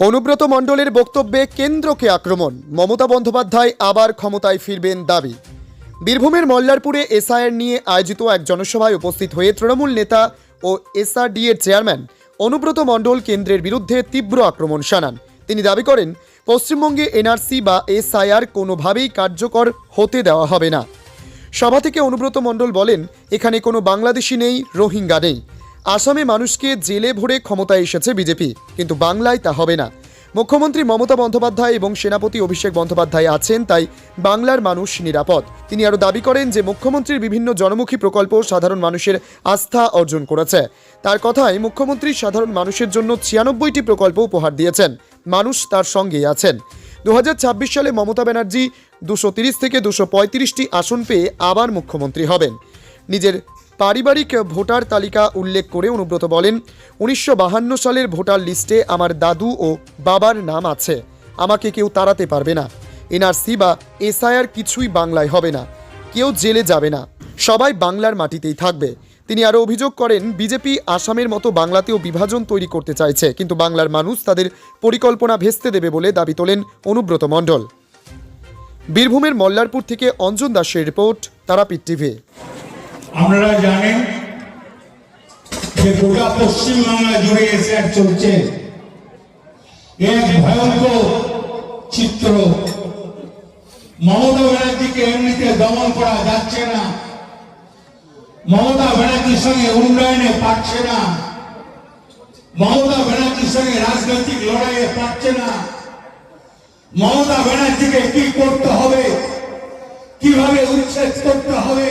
অনুব্রত মণ্ডলের বক্তব্যে কেন্দ্রকে আক্রমণ। মমতা বন্দ্যোপাধ্যায় আবার ক্ষমতায় ফিরবেন দাবি। বীরভূমের মল্লারপুরে এসআইআর নিয়ে আয়োজিত এক জনসভায় উপস্থিত হয়ে তৃণমূল নেতা ও এসআরডি এর চেয়ারম্যান অনুব্রত মণ্ডল কেন্দ্রের বিরুদ্ধে তীব্র আক্রমণ শানান। তিনি দাবি করেন, পশ্চিমবঙ্গে এনআরসি বা এসআইআর কোনোভাবেই কার্যকর হতে দেওয়া হবে না। সভা থেকে অনুব্রত মণ্ডল বলেন, এখানে কোনো বাংলাদেশি নেই, রোহিঙ্গা নেই। আসামে মানুষকে জেলে ভরে ক্ষমতায় এসেছে বিজেপি, কিন্তু বাংলায় তা হবে না। মুখ্যমন্ত্রী মমতা বন্দ্যোপাধ্যায় এবং সেনাপতি অভিষেক বন্দ্যোপাধ্যায় আছেন, তাই বাংলার মানুষ নিরাপদ। তিনি আরও দাবি করেন যে, মুখ্যমন্ত্রীর বিভিন্ন জনমুখী প্রকল্প সাধারণ মানুষের আস্থা অর্জন করেছে। তার কথায়, মুখ্যমন্ত্রী সাধারণ মানুষের জন্য ছিয়ানব্বইটি প্রকল্প উপহার দিয়েছেন। মানুষ তার সঙ্গেই আছেন। দু হাজার ছাব্বিশ সালে মমতা ব্যানার্জি দুশো থেকে দুশো আসন পেয়ে আবার মুখ্যমন্ত্রী হবেন। নিজের পারিবারিক ভোটার তালিকা উল্লেখ করে অনুব্রত বলেন, উনিশশো সালের ভোটার লিস্টে আমার দাদু ও বাবার নাম আছে। আমাকে কেউ তাড়াতে পারবে না। এনআরসি বা এসআইআর কিছুই বাংলায় হবে না। কেউ জেলে যাবে না। সবাই বাংলার মাটিতেই থাকবে। তিনি আরও অভিযোগ করেন, বিজেপি আসামের মতো বাংলাতেও বিভাজন তৈরি করতে চাইছে, কিন্তু বাংলার মানুষ তাদের পরিকল্পনা ভেস্তে দেবে বলে দাবি তোলেন অনুব্রত মণ্ডল। বীরভূমের মল্লারপুর থেকে অঞ্জন দাসের রিপোর্ট, তারাপীঠ টিভি। আপনারা জানেন যে গোটা পশ্চিমবাংলা জুড়ে এসে এক চলছে এক ভয়ঙ্কর চিত্র। মমতা ব্যানার্জিকে এমনিতে দমন করা যাচ্ছে না। মমতা ব্যানার্জির সঙ্গে উন্নয়নে পারছে না। মমতা ব্যানার্জির সঙ্গে রাজনৈতিক লড়াইয়ে পারছে না। মমতা ব্যানার্জিকে কি করতে হবে? কীভাবে উচ্ছেদ করতে হবে?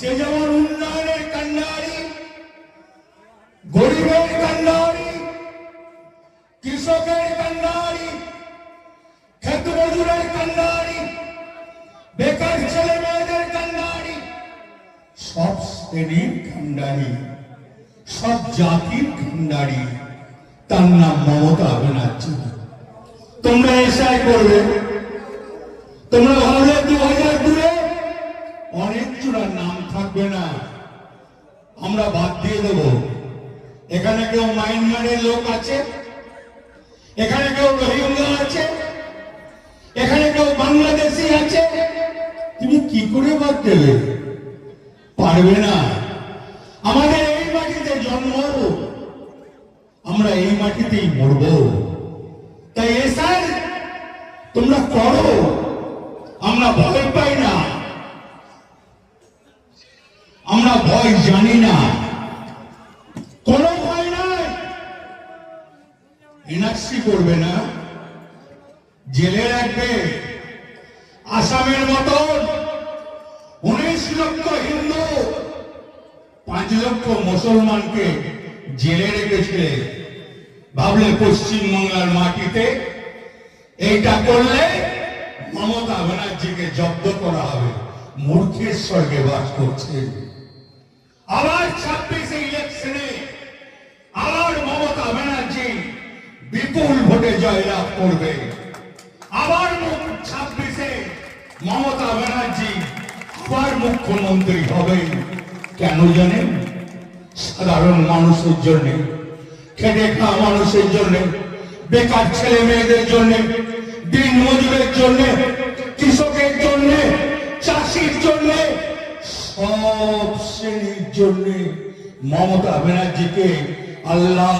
সে যেমন উন্নয়নের কান্ডারি, গরিবের কান্ডারি, কৃষকের কান্ডারি ক্ষেত মজুরের কান্ডারি, বেকার ছেলে মেয়েদের কান্ডারি, সব শ্রেণির কান্ডারি, সব জাতির কান্ডারি। তার নাম মমতা ব্যানার্জি। তোমরা এসআই করবে তোমরা ভাবলে না। আমরা বাদ দিয়ে দেব। এখানে কেউ মায়ানমারের লোক আছে? এখানে কেউ রোহিঙ্গা আছে? এখানে কেউ বাংলাদেশি আছে? তুমি কি করে বাদ দেবে? পারবে না। আমাদের এই মাটিতে জন্ম আমরা এই মাটিতেই মরব। তাই এসার তোমরা করো আমরা ভয় আমরা ভয় জানি না। কোনো ভয় নাই। এনআরসি করবে না। জেলে রাখবে। আসামের মতন উনিশ লক্ষ হিন্দু, পাঁচ লক্ষ মুসলমানকে জেলে রেখেছে। ভাবলে পশ্চিমবাংলার মাটিতে এইটা করলে মমতা ব্যানার্জিকে জব্দ করা হবে। মূর্খের স্বর্গে বাস করছে। আবার ছাব্বিশে ইলেকশনে আবার মমতা ব্যানার্জি বিপুল ভোটে জয়লাভ করবে। আবার ছাব্বিশে মমতা ব্যানার্জি আবার মুখ্যমন্ত্রী হবে। কেন জানেন? সাধারণ মানুষের জন্য, খেটে খাওয়া মানুষের জন্য, বেকার ছেলে মেয়েদের জন্য, দিন মজুরের জন্য, কৃষকের জন্য সব শ্রেণির জন্য মমতা ব্যানার্জিকে আল্লাহ